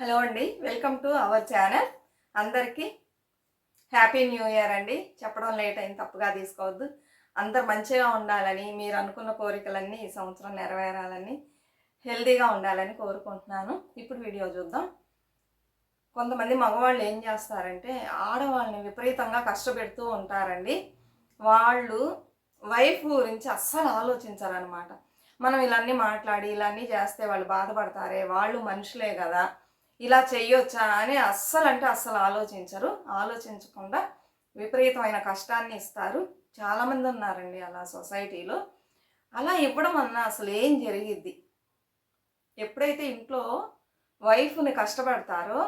Hello అండి welcome to our channel. అందరికీ happy new year అండి. చెప్పడం లేట్ అయింది తప్పుగా తీసుకోవద్దు. అందరు మంచిగా ఉండాలని మీరు అనుకున్న కోరికలన్నీ ఈ సంవత్సరం నెరవేరాలని హెల్దీగా ఉండాలని కోరుకుంటున్నాను. ఇప్పుడు వీడియో చూద్దాం. కొంతమంది మగవాళ్ళు ఏం చేస్తారంటే ఆడవాళ్ళని విపరీతంగా కష్టపెడుతూ ఉంటారండి. వాళ్ళు వైఫ్ గురించి అస్సలు ఆలోచించారనమాట మనం ఇలాన్నీ మాట్లాడి ఇలాన్నీ చేస్తే వాళ్ళు బాధపడతారే వాళ్ళు మనుషులే కదా. ఇలా చేయొచ్చా అని అస్సలు అంటే అస్సలు ఆలోచించరు. ఆలోచించకుండా విపరీతమైన కష్టాన్ని ఇస్తారు. చాలామంది ఉన్నారండి అలా సొసైటీలో. అలా ఇవ్వడం అన్నా అసలు ఏం జరిగిద్ది? ఎప్పుడైతే ఇంట్లో వైఫ్ని కష్టపడతారో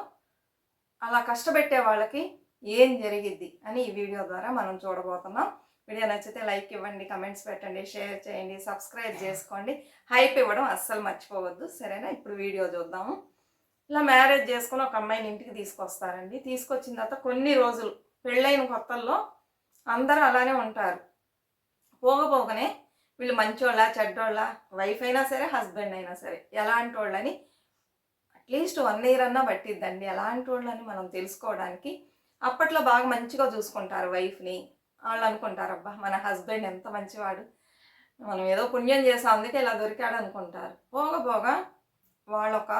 అలా కష్టపెట్టే వాళ్ళకి ఏం జరిగిద్ది అని ఈ వీడియో ద్వారా మనం చూడబోతున్నాం. వీడియో నచ్చితే లైక్ ఇవ్వండి కమెంట్స్ పెట్టండి షేర్ చేయండి సబ్స్క్రైబ్ చేసుకోండి. హైప్ ఇవ్వడం అస్సలు మర్చిపోవద్దు. సరేనా? ఇప్పుడు వీడియో చూద్దాము. ఇలా మ్యారేజ్ చేసుకుని ఒక అమ్మాయిని ఇంటికి తీసుకొస్తారండి. తీసుకొచ్చిన తర్వాత కొన్ని రోజులు పెళ్ళైన కొత్తల్లో అందరూ అలానే ఉంటారు. పోగపోగనే వీళ్ళు మంచోళ్ళ చెడ్డోళ్ళ వైఫ్ అయినా సరే హస్బెండ్ అయినా సరే ఎలాంటి వాళ్ళని అట్లీస్ట్ వన్ ఇయర్ అన్నా పట్టిద్దండి. ఎలాంటి వాళ్ళని మనం తెలుసుకోవడానికి అప్పట్లో బాగా మంచిగా చూసుకుంటారు వైఫ్ని వాళ్ళు అనుకుంటారు అబ్బా మన హస్బెండ్ ఎంత మంచివాడు. మనం ఏదో పుణ్యం చేసాం అందుకే ఇలా దొరికాడు అనుకుంటారు. పోగా పోగా వాళ్ళొక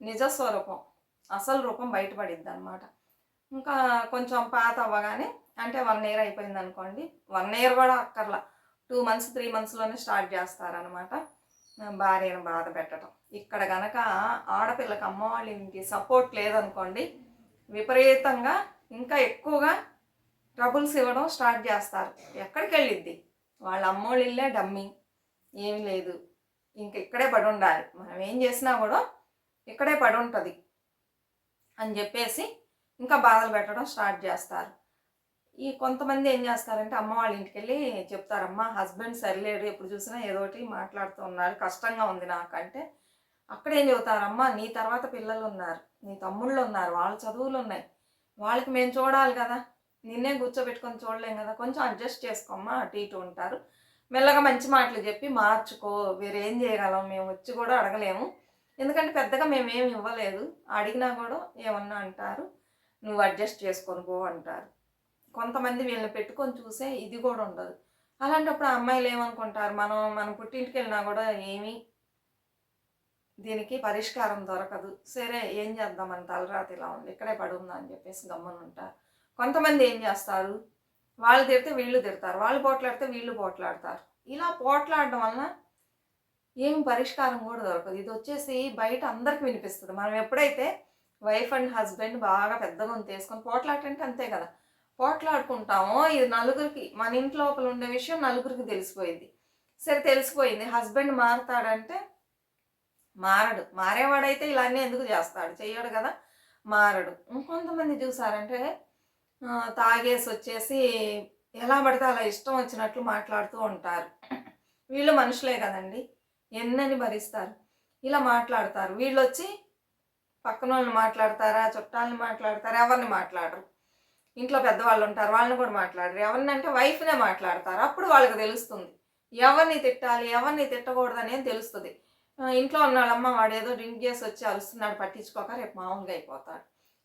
నిజ స్వరూపం అసలు రూపం బయటపడిద్ది అనమాట ఇంకా కొంచెం పాత అవ్వగానే అంటే వన్ ఇయర్ అయిపోయింది అనుకోండి వన్ ఇయర్ కూడా అక్కర్లా. టూ మంత్స్ త్రీ మంత్స్లోనే స్టార్ట్ చేస్తారనమాట భార్యను బాధ పెట్టడం ఇక్కడ గనక ఆడపిల్లకి అమ్మ వాళ్ళ ఇంటి సపోర్ట్ లేదనుకోండి విపరీతంగా ఇంకా ఎక్కువగా ట్రబుల్స్ ఇవ్వడం స్టార్ట్ చేస్తారు. ఎక్కడికి వెళ్ళిద్ది వాళ్ళ అమ్మోళ్ళు ఇల్లే డమ్మి. ఏమి లేదు. ఇంక ఇక్కడే పడి ఉండాలి మనం ఏం చేసినా కూడా ఇక్కడే పడి ఉంటుంది అని చెప్పేసి ఇంకా బాధలు పెట్టడం స్టార్ట్ చేస్తారు. ఈ కొంతమంది ఏం చేస్తారంటే అమ్మ వాళ్ళ ఇంటికి వెళ్ళి చెప్తారమ్మా హస్బెండ్ సరిలేడు ఎప్పుడు చూసినా ఏదో ఒకటి మాట్లాడుతూ ఉన్నారు కష్టంగా ఉంది నాకంటే. అక్కడ ఏం చెబుతారమ్మా నీ తర్వాత పిల్లలు ఉన్నారు నీ తమ్ముళ్ళు ఉన్నారు వాళ్ళ చదువులు ఉన్నాయి వాళ్ళకి మేము చూడాలి కదా నిన్నే కూర్చోబెట్టుకొని చూడలేం కదా కొంచెం అడ్జస్ట్ చేసుకోమ్మా అటు ఇటు ఉంటారు. మెల్లగా మంచి మాటలు చెప్పి మార్చుకో వేరేం చేయగలం మేము వచ్చి కూడా అడగలేము ఎందుకంటే పెద్దగా మేమేమి ఇవ్వలేదు. అడిగినా కూడా ఏమన్నా అంటారు నువ్వు అడ్జస్ట్ చేసుకొని పో అంటారు. కొంతమంది వీళ్ళని పెట్టుకొని చూసే ఇది కూడా ఉండదు. అలాంటప్పుడు ఆ అమ్మాయిలు ఏమనుకుంటారు? మనం మనం పుట్టింటికి వెళ్ళినా కూడా ఏమీ దీనికి పరిష్కారం దొరకదు. సరే ఏం చేద్దాం? అని తలరాత ఇలా ఉంది. ఇక్కడే పడుందా? అని చెప్పేసి గమ్మనుంటారు కొంతమంది ఏం చేస్తారు? వాళ్ళు తిడితే వీళ్ళు తిడతారు. వాళ్ళు పోట్లాడితే వీళ్ళు పోట్లాడతారు. ఇలా పోట్లాడడం వలన ఏం పరిష్కారం కూడా దొరకదు. ఇది వచ్చేసి బయట అందరికి వినిపిస్తుంది. మనం ఎప్పుడైతే వైఫ్ అండ్ హస్బెండ్ బాగా పెద్దగా తీసుకొని పోట్లాడంటే అంతే కదా. పోట్లాడుకుంటామో ఇది నలుగురికి మన ఇంటి లోపల ఉండే విషయం నలుగురికి తెలిసిపోయింది. సరే తెలిసిపోయింది. హస్బెండ్ మారుతాడంటే మారడు. మారేవాడైతే ఇలానే ఎందుకు చేస్తాడు? చెయ్యడు కదా. మారడు. ఇంకొంతమంది చూసారంటే తాగేసి వచ్చేసి ఎలా పడితే అలా ఇష్టం వచ్చినట్లు మాట్లాడుతూ ఉంటారు. వీళ్ళు మనుషులే కదండి. ఎన్నని భరిస్తారు. ఇలా మాట్లాడతారు. వీళ్ళు వచ్చి పక్కన వాళ్ళని మాట్లాడతారా చుట్టాలని మాట్లాడతారా ఎవరిని మాట్లాడరు. ఇంట్లో పెద్దవాళ్ళు ఉంటారు వాళ్ళని కూడా మాట్లాడరు. ఎవరిని అంటే వైఫ్నే మాట్లాడతారు. అప్పుడు వాళ్ళకి తెలుస్తుంది. ఎవరిని తిట్టాలి ఎవరిని తిట్టకూడదు అనేది తెలుస్తుంది. ఇంట్లో ఉన్న వాళ్ళమ్మ వాడు ఏదో డ్రింక్ చేసి వచ్చి అరుస్తున్నాడు పట్టించుకోక రేపు మామూలుగా అయిపోతాడు.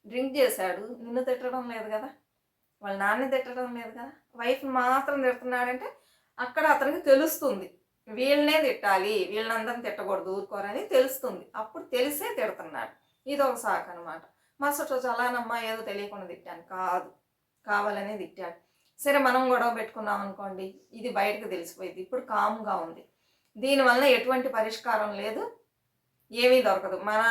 డ్రింక్ చేశాడు నిన్ను తిట్టడం లేదు కదా? వాళ్ళ నాన్న తిట్టడం లేదు కదా? వైఫ్ మాత్రం తిడుతున్నాడంటే అక్కడ అతనికి తెలుస్తుంది. వీళ్ళనే తిట్టాలి వీళ్ళనందరం తిట్టకూడదు ఊరుకోరని తెలుస్తుంది. అప్పుడు తెలిసే తిడుతున్నాడు. ఇది ఒక సాకు అనమాట మరుసటి రోజు అలానమ్మా ఏదో తెలియకుండా తిట్టాను. కాదు. కావాలనే తిట్టాడు. సరే మనం గొడవ పెట్టుకున్నాం అనుకోండి ఇది బయటకు తెలిసిపోయింది. ఇప్పుడు కామ్గా ఉంది. దీనివల్ల ఎటువంటి పరిష్కారం లేదు. ఏమీ దొరకదు. మన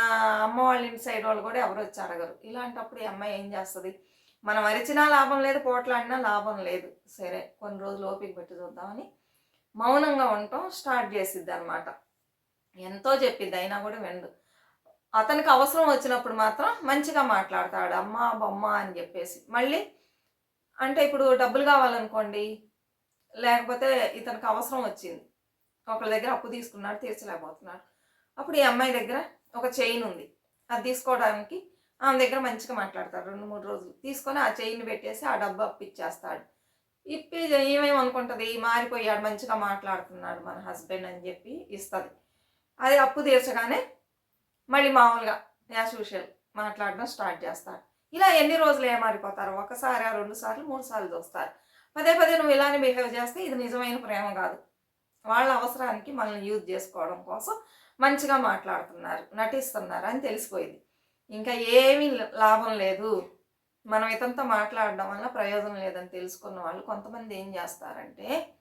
అమ్మ వాళ్ళ ఇంటి సైడ్ వాళ్ళు కూడా ఎవరు వచ్చి అడగరు. ఇలాంటప్పుడు ఈ అమ్మాయి ఏం చేస్తుంది? మనం అరిచినా లాభం లేదు పోట్లాడినా లాభం లేదు. సరే కొన్ని రోజులు ఓపిక పెట్టి చూద్దామని మౌనంగా ఉండటం స్టార్ట్ చేసిద్ది అనమాట ఎంతో చెప్పిద్ది అయినా కూడా విండు అతనికి అవసరం వచ్చినప్పుడు మాత్రం మంచిగా మాట్లాడతాడు అమ్మ బొమ్మ అని చెప్పేసి. మళ్ళీ అంటే ఇప్పుడు డబ్బులు కావాలనుకోండి లేకపోతే ఇతనికి అవసరం వచ్చింది. ఒకళ్ళ దగ్గర అప్పు తీసుకున్నాడు తీర్చలేకపోతున్నాడు. అప్పుడు ఈ అమ్మాయి దగ్గర ఒక చైన్ ఉంది. అది తీసుకోవడానికి ఆమె దగ్గర మంచిగా మాట్లాడతాడు రెండు మూడు రోజులు. తీసుకొని ఆ చైన్ పెట్టేసి ఆ డబ్బు అప్పు ఇచ్చేస్తాడు. ఇప్పి ఏమేమనుకుంటుంది మారిపోయాడు మంచిగా మాట్లాడుతున్నాడు మన హస్బెండ్ అని చెప్పి ఇస్తుంది. అది అప్పు తీర్చగానే మళ్ళీ మామూలుగా యాజ్ యూషువల్ మాట్లాడడం స్టార్ట్ చేస్తాడు. ఇలా ఎన్ని రోజులు ఏమారిపోతారు? ఒకసారి రెండు సార్లు మూడు సార్లు చూస్తారు. పదే పదే నువ్వు ఇలానే బిహేవ్ చేస్తే ఇది నిజమైన ప్రేమ కాదు. వాళ్ళ అవసరానికి మనల్ని యూజ్ చేసుకోవడం కోసం మంచిగా మాట్లాడుతున్నారు నటిస్తున్నారు అని తెలిసిపోయింది. ఇంకా ఏమీ లాభం లేదు. మనం ఇతనితో మాట్లాడడం వల్ల ప్రయోజనం లేదని తెలుసుకున్న వాళ్ళు కొంతమంది ఏం చేస్తారంటే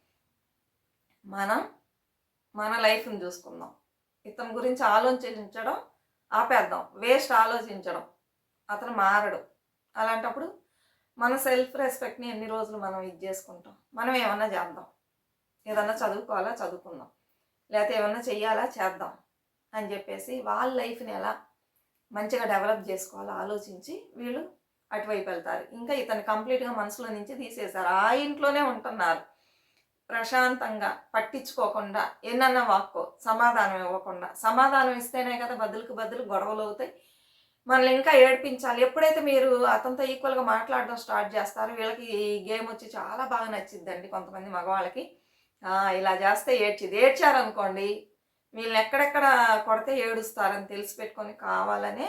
మనం మన లైఫ్ని చూసుకుందాం. ఇతని గురించి ఆలోచించడం ఆపేద్దాం. వేస్ట్ ఆలోచించడం. అతను మారడు. అలాంటప్పుడు మన సెల్ఫ్ రెస్పెక్ట్ని ఎన్ని రోజులు మనం ఇది చేసుకుంటాం? మనం ఏమన్నా చేద్దాం. ఏదన్నా చదువుకోవాలా? చదువుకుందాం. లేకపోతే ఏమన్నా చెయ్యాలా? చేద్దాం. అని చెప్పేసి వాళ్ళ లైఫ్ని ఎలా మంచిగా డెవలప్ చేసుకోవాలో ఆలోచించి వీళ్ళు అటువైపు వెళ్తారు. ఇంకా ఇతను కంప్లీట్గా మనసులో నుంచి తీసేశారు. ఆ ఇంట్లోనే ఉంటున్నారు. ప్రశాంతంగా పట్టించుకోకుండా ఎన్నన్నా వాక్కో సమాధానం ఇవ్వకుండా. సమాధానం ఇస్తేనే కదా బదులుకు బదులు గొడవలు అవుతాయి. మనల్ని ఇంకా ఏడిపించాలి. ఎప్పుడైతే మీరు అతనితో ఈక్వల్గా మాట్లాడడం స్టార్ట్ చేస్తారో వీళ్ళకి ఈ గేమ్ వచ్చి చాలా బాగా నచ్చిద్దండి కొంతమంది మగవాళ్ళకి. ఇలా చేస్తే ఏడ్చిది ఏడ్చారనుకోండి వీళ్ళని ఎక్కడెక్కడ కొడితే ఏడుస్తారని తెలిసి పెట్టుకొని కావాలనే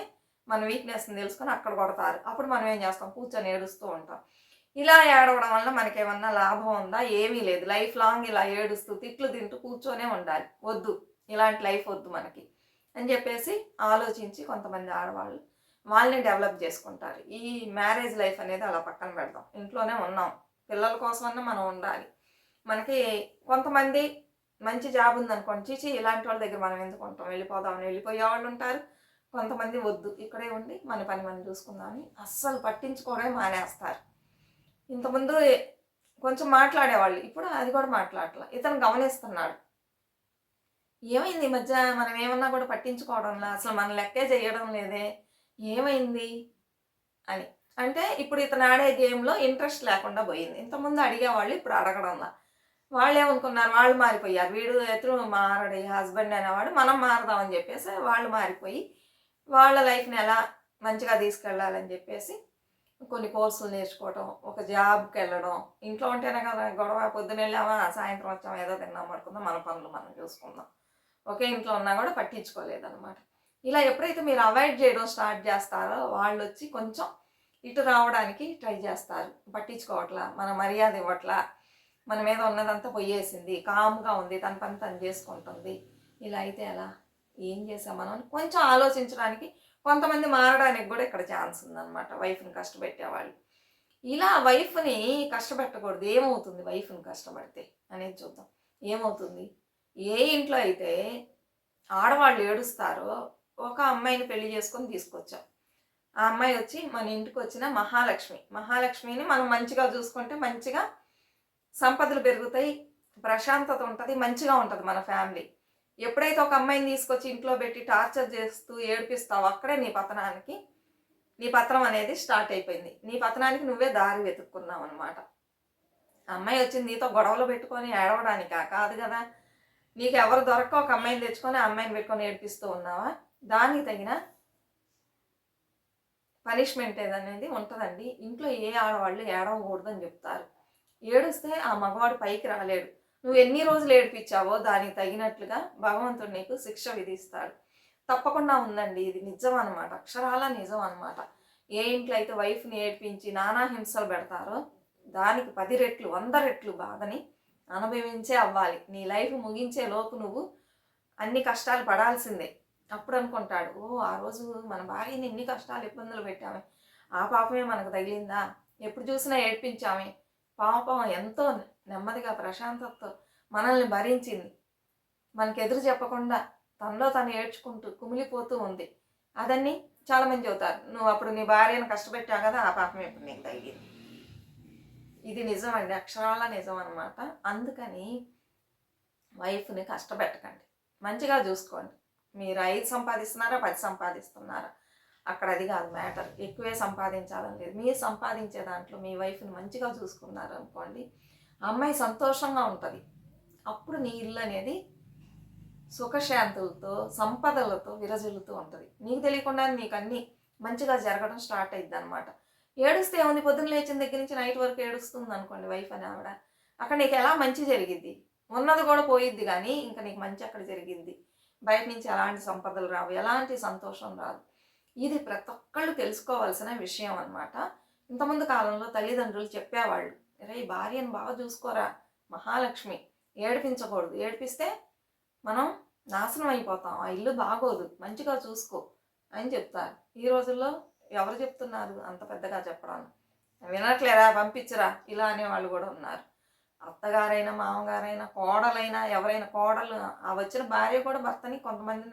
మన వీక్నెస్ని తెలుసుకొని అక్కడ కొడతారు. అప్పుడు మనం ఏం చేస్తాం? కూర్చొని ఏడుస్తూ ఉంటాం. ఇలా ఏడవడం వల్ల మనకేమన్నా లాభం ఉందా? ఏమీ లేదు. లైఫ్ లాంగ్ ఇలా ఏడుస్తూ తిట్లు తింటూ కూర్చొనే ఉండాలి. వద్దు. ఇలాంటి లైఫ్ వద్దు మనకి. అని చెప్పేసి ఆలోచించి కొంతమంది ఆడవాళ్ళు వాళ్ళని డెవలప్ చేసుకుంటారు. ఈ మ్యారేజ్ లైఫ్ అనేది అలా పక్కన పెడదాం. ఇంట్లోనే ఉన్నాం. పిల్లల కోసమన్నా మనం ఉండాలి. మనకి కొంతమంది మంచి జాబ్ ఉందనుకోండి. చీచి ఇలాంటి వాళ్ళ దగ్గర మనం ఎందుకు ఉంటాం? వెళ్ళిపోదామని వెళ్ళిపోయే వాళ్ళు ఉంటారు. కొంతమంది వద్దు ఇక్కడే ఉండి మన పని మనం చూసుకుందామని అస్సలు పట్టించుకోవడమే మానేస్తారు. ఇంతకుముందు కొంచెం మాట్లాడేవాళ్ళు ఇప్పుడు అది కూడా మాట్లాడలే ఇతను గమనిస్తున్నాడు. ఏమైంది ఈ మధ్య? మనం ఏమన్నా కూడా పట్టించుకోవడంలా? అసలు మన లెక్కే చేయడం లేదే. ఏమైంది? అని. అంటే ఇప్పుడు ఇతను ఆడే గేమ్లో ఇంట్రెస్ట్ లేకుండా పోయింది. ఇంతకుముందు అడిగేవాళ్ళు ఇప్పుడు అడగడంలా. వాళ్ళు ఏమనుకున్నారు? వాళ్ళు మారిపోయారు. వీడు ఎత్తులు మారడు హస్బెండ్ అనేవాడు మనం మారదామని చెప్పేసి వాళ్ళు మారిపోయి వాళ్ళ లైఫ్ని ఎలా మంచిగా తీసుకెళ్ళాలని చెప్పేసి కొన్ని కోర్సులు నేర్చుకోవడం ఒక జాబ్కి వెళ్ళడం. ఇంట్లో ఉంటేనే కదా గొడవ పొద్దున వెళ్ళామా సాయంత్రం వచ్చామా ఏదో తిన్నాం పడుకుందాం మన పనులు మనం చూసుకుందాం. ఒకే ఇంట్లో ఉన్నా కూడా పట్టించుకోలేదన్నమాట. ఇలా ఎప్పుడైతే మీరు అవాయిడ్ చేయడం స్టార్ట్ చేస్తారో వాళ్ళు వచ్చి కొంచెం ఇటు రావడానికి ట్రై చేస్తారు. పట్టించుకోవట్లా మన మర్యాద ఇవ్వట్లా మన మీద ఉన్నదంతా పొయ్యేసింది కామ్గా ఉంది తన పని తను చేసుకుంటుంది. ఇలా అయితే ఎలా? ఏం చేసాం మనం అని కొంచెం ఆలోచించడానికి కొంతమంది మారడానికి కూడా ఇక్కడ ఛాన్స్ ఉందన్నమాట. వైఫ్ని కష్టపెట్టేవాళ్ళు ఇలా వైఫ్ని కష్టపెట్టకూడదు. ఏమవుతుంది వైఫ్ని కష్టపడితే అనేది చూద్దాం. ఏమవుతుంది? ఏ ఇంట్లో అయితే ఆడవాళ్ళు ఏడుస్తారో ఒక అమ్మాయిని పెళ్ళి చేసుకొని తీసుకొచ్చాం. ఆ అమ్మాయి వచ్చి మన ఇంటికి వచ్చిన మహాలక్ష్మి. మహాలక్ష్మిని మనం మంచిగా చూసుకుంటే మంచిగా సంపదలు పెరుగుతాయి ప్రశాంతత ఉంటుంది మంచిగా ఉంటుంది మన ఫ్యామిలీ. ఎప్పుడైతే ఒక అమ్మాయిని తీసుకొచ్చి ఇంట్లో పెట్టి టార్చర్ చేస్తూ ఏడిపిస్తావు అక్కడే నీ పతనానికి నీ పత్రం అనేది స్టార్ట్ అయిపోయింది. నీ పతనానికి నువ్వే దారి వెతుక్కున్నావు అనమాట అమ్మాయి వచ్చింది నీతో గొడవలు పెట్టుకొని ఏడవడానికా? కాదు కదా. నీకు ఎవరు దొరక్క ఒక అమ్మాయిని తెచ్చుకొని ఆ అమ్మాయిని పెట్టుకొని ఏడిపిస్తూ ఉన్నావా? దానికి తగిన పనిష్మెంట్ ఏదనేది ఉంటుందండి. ఇంట్లో ఏ ఆడవాళ్ళు ఏడవకూడదు అని చెప్తారు. ఏడుస్తే ఆ మగవాడు పైకి రాలేడు. నువ్వు ఎన్ని రోజులు ఏడిపించావో దానికి తగినట్లుగా భగవంతుడు నీకు శిక్ష విధిస్తాడు. తప్పకుండా ఉందండి. ఇది నిజం అనమాట అక్షరాల నిజం అనమాట ఏ ఇంట్లో అయితే వైఫ్ని ఏడిపించి నానా హింసలు పెడతారో దానికి పది రెట్లు వంద రెట్లు బాధని అనుభవించే అవ్వాలి. నీ లైఫ్ ముగించే లోపు నువ్వు అన్ని కష్టాలు పడాల్సిందే. అప్పుడు అనుకుంటాడు ఓ ఆ రోజు మన భార్యని ఎన్ని కష్టాలు ఇబ్బందులు పెట్టామే. ఆ పాపమే మనకు తగిలిందా? ఎప్పుడు చూసినా ఏడ్పించామే. పాపం ఎంతో నెమ్మదిగా ప్రశాంతతతో మనల్ని భరించింది. మనకి ఎదురు చెప్పకుండా తనలో తను ఏడ్చుకుంటూ కుమిలిపోతూ ఉంది. అదన్నీ చాలామంది చెబుతారు. నువ్వు అప్పుడు నీ భార్యను కష్టపెట్టావు కదా ఆ పాపం ఇప్పుడు నీకు తగ్గింది ఇది నిజం అండి అక్షరాల నిజం అనమాట అందుకని వైఫ్ని కష్టపెట్టకండి. మంచిగా చూసుకోండి. మీరు ఐదు సంపాదిస్తున్నారా పది సంపాదిస్తున్నారా? అక్కడ అది కాదు మ్యాటర్. ఎక్కువే సంపాదించాలని లేదు. మీరు సంపాదించే దాంట్లో మీ వైఫ్ని మంచిగా చూసుకున్నారు అనుకోండి అమ్మాయి సంతోషంగా ఉంటుంది. అప్పుడు నీ ఇల్లు అనేది సుఖశాంతులతో సంపదలతో విరజిల్లుతూ ఉంటుంది. నీకు తెలియకుండా నీకు అన్నీ మంచిగా జరగడం స్టార్ట్ అయింది అనమాట ఏడుస్తే ఏముంది? పొద్దున్న లేచిన దగ్గర నుంచి నైట్ వరకు ఏడుస్తుంది అనుకోండి వైఫ్ అని ఆవిడ. అక్కడ నీకు ఎలా మంచి జరిగింది ఉన్నది కూడా పోయిద్ది కానీ ఇంకా నీకు మంచి అక్కడ జరిగింది బయట నుంచి ఎలాంటి సంపదలు రావు ఎలాంటి సంతోషం రాదు. ఇది ప్రతి ఒక్కళ్ళు తెలుసుకోవాల్సిన విషయం అనమాట ఇంతమంది కాలంలో తల్లిదండ్రులు చెప్పేవాళ్ళు రే భార్యను బాగా చూసుకోరా మహాలక్ష్మి ఏడిపించకూడదు. ఏడిపిస్తే మనం నాశనం అయిపోతాం. ఆ ఇల్లు బాగోదు. మంచిగా చూసుకో అని చెప్తారు. ఈ రోజుల్లో ఎవరు చెప్తున్నారు? అంత పెద్దగా చెప్పడం వినట్లేరా పంపించరా? ఇలా అనేవాళ్ళు కూడా ఉన్నారు. అత్తగారైనా మామగారైనా కోడలైనా ఎవరైనా కోడలు ఆ వచ్చిన భార్య కూడా భర్తని కొంతమంది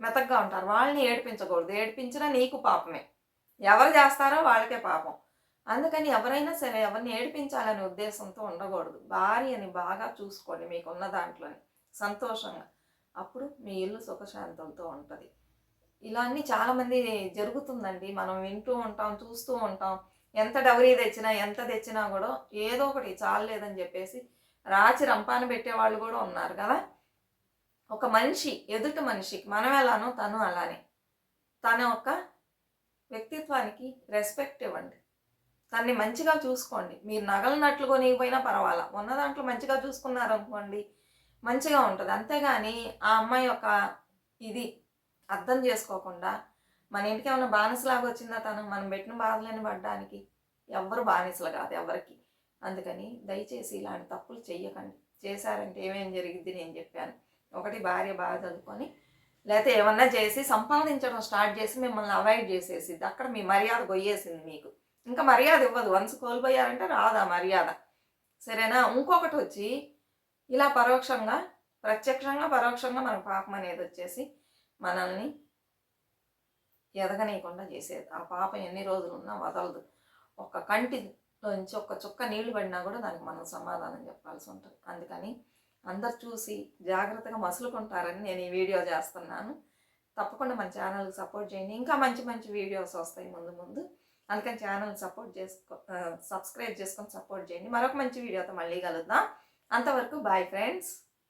మెతగ్గా ఉంటారు. వాళ్ళని ఏడిపించకూడదు. ఏడిపించినా నీకు పాపమే. ఎవరు చేస్తారో వాళ్ళకే పాపం. అందుకని ఎవరైనా సరే ఎవరిని ఏడిపించాలనే ఉద్దేశంతో ఉండకూడదు. భార్యని బాగా చూసుకోండి మీకున్న దాంట్లోని సంతోషంగా. అప్పుడు మీ ఇల్లు సుఖశాంతులతో ఉంటుంది. ఇలా అన్ని చాలామంది జరుగుతుందండి. మనం వింటూ ఉంటాం చూస్తూ ఉంటాం. ఎంత డౌరీ తెచ్చినా ఎంత తెచ్చినా కూడా ఏదో ఒకటి చాలలేదని చెప్పేసి రాచి రంపాన పెట్టేవాళ్ళు కూడా ఉన్నారు కదా. ఒక మనిషి ఎదుటి మనిషి మనం ఎలానో తను అలానే. తన ఒక వ్యక్తిత్వానికి రెస్పెక్ట్ ఇవ్వండి. తన్ని మంచిగా చూసుకోండి. మీరు నగలు నట్లు కొనిపోయినా పర్వాలా. ఉన్న దాంట్లో మంచిగా చూసుకున్నారనుకోండి మంచిగా ఉంటుంది. అంతేగాని ఆ అమ్మాయి యొక్క ఇది అర్థం చేసుకోకుండా మన ఇంటికి ఏమైనా బానిసలాగా వచ్చిందా తను? మనం పెట్టిన బాధలని పడ్డానికి ఎవ్వరు బానిసలు కాదు ఎవరికి. అందుకని దయచేసి ఇలాంటి తప్పులు చెయ్యకండి. చేశారంటే ఏమేం జరిగిద్ది నేను చెప్పాను. ఒకటి భార్య బాగా చదువుకొని లేకపోతే ఏమన్నా చేసి సంపాదించడం స్టార్ట్ చేసి మిమ్మల్ని అవాయిడ్ చేసేసింది అక్కడ మీ మర్యాద పోయేసింది మీకు. ఇంకా మర్యాద ఇవ్వదు. వన్స్ కోల్పోయారంటే రాదా మర్యాద. సరేనా? ఇంకొకటి వచ్చి ఇలా పరోక్షంగా ప్రత్యక్షంగా పరోక్షంగా మన పాపం అనేది వచ్చేసి మనల్ని ఎదగనీయకుండా చేసేది. ఆ పాపం ఎన్ని రోజులు ఉన్నా వదలదు. ఒక కంటిలోంచి ఒక చుక్క నీళ్ళు పడినా కూడా దానికి మనం సమాధానం చెప్పాల్సి ఉంటుంది. అందుకని అందరు చూసి జాగ్రత్తగా మసులుకుంటారని నేను ఈ వీడియో చేస్తున్నాను. తప్పకుండా మన ఛానల్కి సపోర్ట్ చేయండి. ఇంకా మంచి మంచి వీడియోస్ వస్తాయి ముందు ముందు. అందుకని ఛానల్ సపోర్ట్ చేసుకో సబ్స్క్రైబ్ చేసుకొని సపోర్ట్ చేయండి. మరొక మంచి వీడియోతో మళ్ళీ కలుద్దాం. అంతవరకు బాయ్ ఫ్రెండ్స్